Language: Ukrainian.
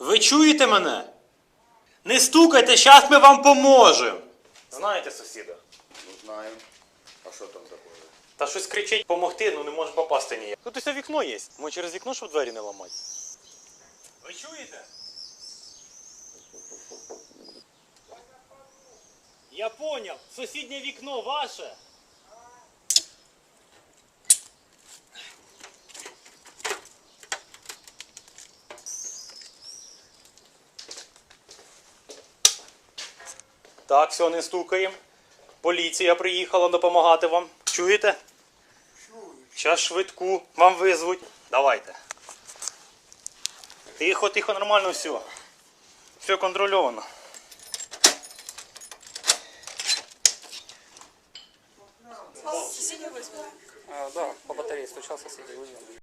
Ви чуєте мене? Не стукайте, зараз ми вам поможемо. Знаєте сусіда? Ну знаємо. А що там таке? Та щось кричить помогти, ну не може попасти ніяк. Тут ось вікно є. Ми через вікно, щоб двері не ламати. Ви чуєте? Я поняв. Сусіднє вікно ваше. Так, все, не стукаємо. Поліція приїхала допомагати вам. Чуєте? Зараз швидку вам визвуть. Давайте. Тихо, тихо, нормально все. Все контрольовано. А, да, по батарее стучал соседи, вызвал.